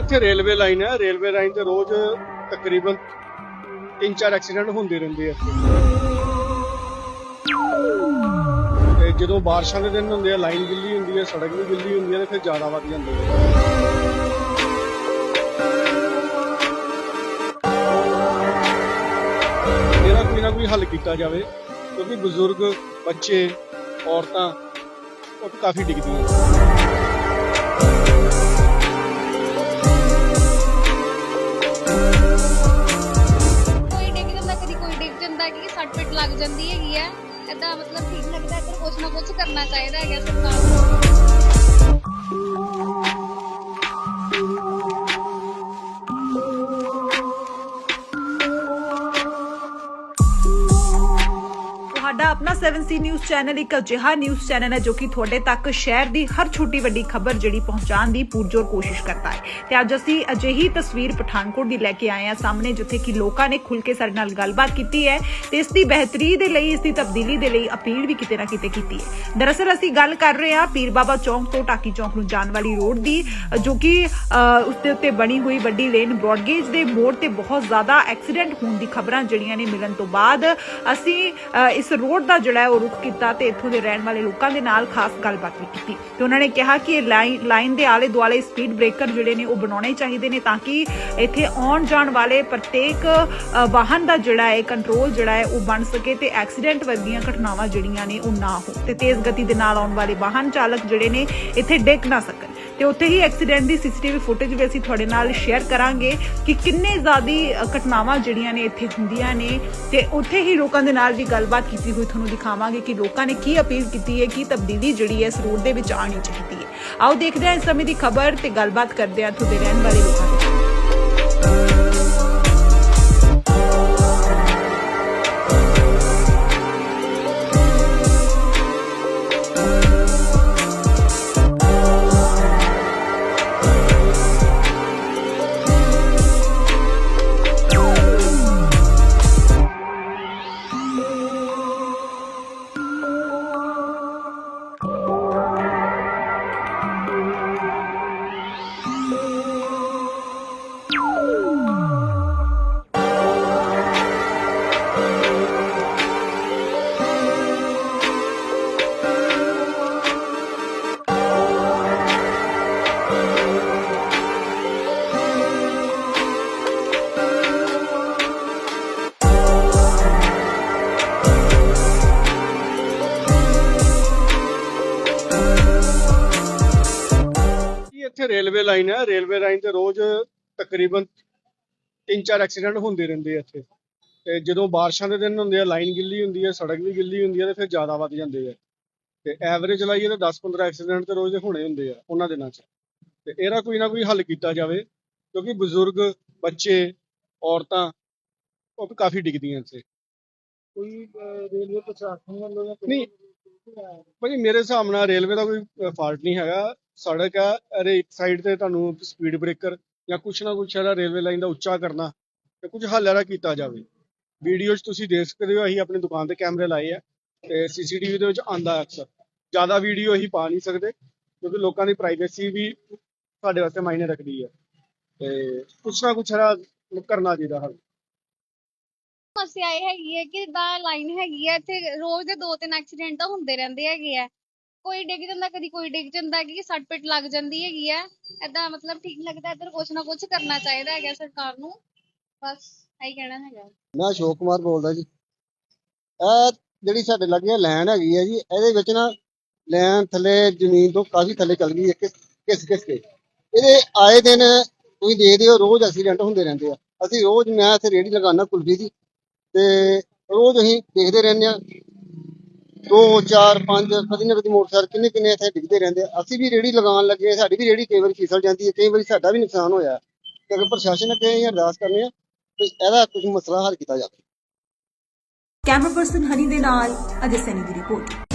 ਇੱਥੇ railway line ਹੈ। Railway line ਤੇ ਰੋਜ਼ ਤਕਰੀਬਨ 3-4 ਐਕਸੀਡੈਂਟ ਹੁੰਦੇ ਰਹਿੰਦੇ ਆ। ਤੇ ਜਦੋਂ ਬਾਰਿਸ਼ਾਂ ਦੇ ਦਿਨ ਹੁੰਦੇ ਆ, ਲਾਈਨ ਗਿੱਲੀ ਹੁੰਦੀ ਹੈ ਸੜਕ ਵੀ ਗਿੱਲੀ ਹੁੰਦੀ ਹੈ ਤੇ ਫਿਰ ਜ਼ਿਆਦਾ ਵੱਧ ਜਾਂਦੇ ਆ। ਇਹਦਾ ਕੋਈ ਨਾ ਕੋਈ ਹੱਲ ਕੀਤਾ ਜਾਵੇ, ਕਿਉਂਕਿ ਬਜ਼ੁਰਗ, ਬੱਚੇ, ਔਰਤਾਂ, ਉਹ ਕਾਫੀ ਡਿੱਗਦੀਆਂ। ਹੈ ਮਤਲਬ ਠੀਕ ਲੱਗਦਾ ਇੱਧਰ ਕੁਛ ਨਾ ਕੁਛ ਕਰਨਾ ਚਾਹੀਦਾ ਹੈਗਾ ਸਰਕਾਰ ਨੂੰ। ਤੁਹਾਡਾ ਆਪਣਾ 7C ਨਿਊਜ਼ ਚੈਨਲ ਇੱਕ ਅਜਿਹਾ ਨਿਊਜ਼ ਚੈਨਲ ਹੈ ਜੋ ਕਿ ਤੁਹਾਡੇ ਤੱਕ ਸ਼ਹਿਰ ਦੀ ਹਰ ਛੋਟੀ ਵੱਡੀ ਖਬਰ ਜਿਹੜੀ ਪਹੁੰਚਾਉਣ ਦੀ ਪੂਰਜੋਰ ਕੋਸ਼ਿਸ਼ ਕਰਦਾ ਹੈ। ਤੇ ਅੱਜ ਅਸੀਂ ਅਜਿਹੀ ਤਸਵੀਰ ਪਠਾਨਕੋਟ ਦੀ ਲੈ ਕੇ ਆਏ ਹਾਂ ਸਾਹਮਣੇ ਜਿੱਥੇ ਕਿ ਲੋਕਾਂ ਨੇ ਖੁੱਲ ਕੇ ਸਾਡੇ ਨਾਲ ਗੱਲਬਾਤ ਕੀਤੀ ਹੈ ਤੇ ਇਸ ਦੀ ਬਿਹਤਰੀ ਦੇ ਲਈ ਇਸ ਦੀ ਤਬਦੀਲੀ ਦੇ ਲਈ ਅਪੀਲ ਵੀ ਕਿਤੇ ਨਾ ਕਿਤੇ ਕੀਤੀ ਹੈ। ਦਰਅਸਲ ਅਸੀਂ ਗੱਲ ਕਰ ਰਹੇ ਹਾਂ ਪੀਰ ਬਾਬਾ ਚੌਂਕ ਤੋਂ ਟਾਕੀ ਚੌਂਕ ਨੂੰ ਜਾਣ ਵਾਲੀ ਰੋਡ ਦੀ ਜੋ ਕਿ ਅ, ਉਸ ਦੇ ਉੱਤੇ ਬਣੀ ਹੋਈ ਵੱਡੀ ਲੇਨ ਬ੍ਰੌਡਗੇਜ ਦੇ ਮੋੜ ਤੇ ਬਹੁਤ ਜ਼ਿਆਦਾ ਐਕਸੀਡੈਂਟ ਹੋਣ ਦੀ ਖਬਰਾਂ ਜਿਹੜੀਆਂ ਨੇ ਮਿਲਣ ਤੋਂ ਬਾਅਦ ਅਸੀਂ ਇਸ ਰੋਡ ਦਾ ਜਿਹੜਾ ਹੈ ਉਹ ਰੁਖ ਕੀਤਾ ਤੇ ਇੱਥੋਂ ਦੇ ਰਹਿਣ ਵਾਲੇ ਲੋਕਾਂ ਦੇ ਨਾਲ ਖਾਸ ਗੱਲਬਾਤ ਵੀ ਕੀਤੀ। ਤੇ ਉਹਨਾਂ ਨੇ ਕਿਹਾ ਕਿ ਇਹ ਲਾਈਨ ਲਾਈਨ ਦੇ ਆਲੇ ਦੁਆਲੇ ਸਪੀਡ ਬ੍ਰੇਕਰ ਜਿਹੜੇ ਨੇ ਉਹ ਬਣਾਉਣੇ ਚਾਹੀਦੇ ਨੇ ਤਾਂ ਕਿ ਇੱਥੇ ਆਉਣ ਜਾਣ ਵਾਲੇ ਪ੍ਰਤੇਕ ਵਾਹਨ ਦਾ ਜਿਹੜਾ ਹੈ ਕੰਟਰੋਲ ਜਿਹੜਾ ਹੈ ਉਹ ਬਣ ਸਕੇ ਤੇ ਐਕਸੀਡੈਂਟ ਵਰਗੀਆਂ ਘਟਨਾਵਾਂ ਜਿਹੜੀਆਂ ਨੇ ਉਹ ਨਾ ਹੋ ਤੇ ਤੇਜ਼ ਗਤੀ ਦੇ ਨਾਲ ਆਉਣ ਵਾਲੇ ਵਾਹਨ ਚਾਲਕ ਜਿਹੜੇ ਨੇ ਇੱਥੇ ਡਿੱਗ ਨਾ ਸਕਣ। ਤੇ ਉੱਥੇ ਹੀ ਐਕਸੀਡੈਂਟ ਦੀ ਸੀਸੀਟੀਵੀ ਫੁਟੇਜ ਵੀ ਅਸੀਂ ਤੁਹਾਡੇ ਨਾਲ ਸ਼ੇਅਰ ਕਰਾਂਗੇ ਕਿ ਕਿੰਨੇ ਜ਼ਿਆਦੀ ਘਟਨਾਵਾਂ ਜਿਹੜੀਆਂ ਨੇ ਇੱਥੇ ਹੁੰਦੀਆਂ ਨੇ ਤੇ ਉੱਥੇ ਹੀ ਲੋਕਾਂ ਦੇ ਨਾਲ ਵੀ ਗੱਲਬਾਤ ਕੀਤੀ ਹੋਈ ਤੁਹਾਨੂੰ ਦਿਖਾਵਾਂਗੇ ਕਿ ਲੋਕਾਂ ਨੇ ਕੀ ਅਪੀਲ ਕੀਤੀ ਹੈ, ਕੀ ਤਬਦੀਲੀ ਜਿਹੜੀ ਹੈ ਇਸ ਰੋਡ ਦੇ ਵਿੱਚ ਆਣੀ ਚਾਹੀਦੀ ਹੈ। ਆਓ ਦੇਖਦੇ ਹਾਂ ਇਸ ਸਮੇਂ ਦੀ ਖਬਰ ਤੇ ਗੱਲਬਾਤ ਕਰਦੇ ਹਾਂ ਤੁਹਾਡੇ ਰਹਿਣ ਵਾਲੇ ਲੋਕਾਂ ਇੱਥੇ ਰੇਲਵੇ ਲਾਈਨ ਹੈ ਰੇਲਵੇ ਲਾਈਨ ਤੇ ਰੋਜ਼ ਤਕਰੀਬਨ 3-4 ਐਕਸੀਡੈਂਟ ਹੁੰਦੇ ਰਹਿੰਦੇ ਆ ਇੱਥੇ। ਤੇ ਜਦੋਂ ਬਾਰਿਸ਼ਾਂ ਦੇ ਦਿਨ ਹੁੰਦੇ ਆ ਲਾਈਨ ਗਿੱਲੀ ਹੁੰਦੀ ਹੈ ਸੜਕ ਵੀ ਗਿੱਲੀ ਹੁੰਦੀ ਹੈ ਤੇ ਫਿਰ ਜ਼ਿਆਦਾ ਵੱਧ ਜਾਂਦੇ ਆ। ਤੇ ਐਵਰੇਜ ਲਾਈਏ ਤਾਂ 10-15 ਐਕਸੀਡੈਂਟ ਤੇ ਰੋਜ਼ ਦੇ ਹੋਣੇ ਹੁੰਦੇ ਆ ਉਹਨਾਂ ਦਿਨਾਂ 'ਚ। ਤੇ ਇਹਦਾ ਕੋਈ ਨਾ ਕੋਈ ਹੱਲ ਕੀਤਾ ਜਾਵੇ ਕਿਉਂਕਿ ਬਜ਼ੁਰਗ ਬੱਚੇ ਔਰਤਾਂ ਉਹ ਵੀ ਕਾਫੀ ਡਿੱਗਦੀਆਂ ਇੱਥੇ। ਕੋਈ ਰੇਲਵੇ ਪ੍ਰਸ਼ਾਸਨ ਵੱਲੋਂ ਨਹੀਂ ਭਾਜੀ ਮੇਰੇ ਹਿਸਾਬ ਨਾਲ ਰੇਲਵੇ ਦਾ ਕੋਈ ਫਾਲਟ ਨਹੀਂ ਹੈਗਾ। ਸੜਕ ਆ ਅਰੇ ਇੱਕ ਸਾਈਡ ਤੇ ਤੁਹਾਨੂੰ ਸਪੀਡ ਬ੍ਰੇਕਰ ਜਾਂ ਕੁਛ ਨਾ ਕੁਛ ਇਹਦਾ ਰੇਲਵੇ ਲਾਈਨ ਦਾ ਉੱਚਾ ਕਰਨਾ ਤੇ ਕੁਝ ਹੱਲ ਇਹਦਾ ਕੀਤਾ ਜਾਵੇ। ਵੀਡੀਓ 'ਚ ਤੁਸੀਂ ਦੇਖ ਸਕਦੇ ਹੋ, ਅਸੀਂ ਆਪਣੀ ਦੁਕਾਨ ਤੇ ਕੈਮਰੇ ਲਾਏ ਆ ਤੇ ਸੀਸੀਟੀਵੀ ਦੇ ਵਿੱਚ ਆਂਦਾ ਅਕਸਰ। ਜ਼ਿਆਦਾ ਵੀਡੀਓ ਅਸੀਂ ਪਾ ਨਹੀਂ ਸਕਦੇ ਕਿਉਂਕਿ ਲੋਕਾਂ ਦੀ ਪ੍ਰਾਈਵੇਸੀ ਵੀ ਸਾਡੇ ਵਾਸਤੇ ਮਾਇਨੇ ਰੱਖਦੀ ਹੈ। ਤੇ ਕੁਛ ਨਾ ਕੁਛ ਇਹਦਾ ਕਰਨਾ ਚਾਹੀਦਾ ਹੱਲ। ਸਮੱਸਿਆ ਇਹ ਹੈਗੀ ਹੈ ਕਿ ਦਾ ਲਾਈਨ ਹੈਗੀ ਹੈ ਇੱਥੇ ਰੋਜ਼ ਦੇ ਦੋ ਤਿੰਨ ਐਕਸੀਡੈਂਟ ਤਾਂ ਹੁੰਦੇ ਰਹਿੰਦੇ ਹੈਗੇ ਆ। ਕੋਈ ਡਿੱਗ ਜਾਂਦਾ, ਕਦੀ ਕੋਈ ਡਿੱਗ ਜਾਂਦਾ ਕਿ ਸੱਟ ਪਿੱਟ ਲੱਗ ਜਾਂਦੀ ਹੈਗੀ ਹੈ ਏਦਾਂ ਮਤਲਬ ਠੀਕ ਲੱਗਦਾ, ਇੱਧਰ ਕੁਛ ਨਾ ਕੁਛ ਕਰਨਾ ਚਾਹੀਦਾ ਹੈਗਾ ਸਰਕਾਰ ਨੂੰ। ਬਸ ਇਹੀ ਕਹਿਣਾ ਹੈਗਾ। ਮੈਂ ਅਸ਼ੋਕ ਕੁਮਾਰ ਬੋਲਦਾ ਜੀ। ਇਹ ਜਿਹੜੀ ਸਾਡੇ ਲਾਗੇ ਲੈਣ ਹੈਗੀ ਹੈ ਜੀ, ਇਹਦੇ ਵਿੱਚ ਨਾ ਲੈਣ ਥੱਲੇ, ਜ਼ਮੀਨ ਤੋਂ ਕਾਫੀ ਥੱਲੇ ਚੱਲ ਗਈ ਹੈ ਕਿਸ ਕਿਸ ਕਿਸ ਕੇ। ਇਹਦੇ ਆਏ ਦਿਨ ਤੁਸੀਂ ਦੇਖਦੇ ਹੋ, ਰੋਜ਼ ਐਕਸੀਡੈਂਟ ਹੁੰਦੇ ਰਹਿੰਦੇ ਆ। ਅਸੀਂ ਰੋਜ਼, ਮੈਂ ਇੱਥੇ ਰੇੜੀ ਲਗਾਉਣਾ ਕੁਲਫੀ ਦੀ। ਤੇ ਰੋਜ਼ ਅਸੀਂ ਦੇਖਦੇ ਰਹਿੰਦੇ ਆ। ਦੋ, ਚਾਰ, ਪੰਜ, ਕਦੀ ਨਾ ਕਦੀ ਮੋਟਰਸਾਈਕਲ ਕਿੰਨੇ ਕਿੰਨੇ ਇੱਥੇ ਡਿੱਗਦੇ ਰਹਿੰਦੇ ਆ। ਅਸੀਂ ਵੀ ਰੇੜੀ ਲਗਾਉਣ ਲੱਗੇ ਸਾਡੀ ਵੀ ਰੇੜੀ ਕਈ ਵਾਰੀ ਫਿਸਲ ਜਾਂਦੀ ਹੈ, ਕਈ ਵਾਰੀ ਸਾਡਾ ਵੀ ਨੁਕਸਾਨ ਹੋਇਆ। ਤੇ ਅਗਰ ਪ੍ਰਸ਼ਾਸਨ ਅੱਗੇ ਅਸੀਂ ਅਰਦਾਸ ਕਰਨੇ ਆ ਵੀ ਇਹਦਾ ਕੁਝ ਮਸਲਾ ਹੱਲ ਕੀਤਾ ਜਾਵੇ। ਕੈਮਰਾ ਪਰਸਨ ਹਨੀ ਦੇ ਨਾਲ ਅਜੇ ਸੈਨੀ ਦੀ ਰਿਪੋਰਟ।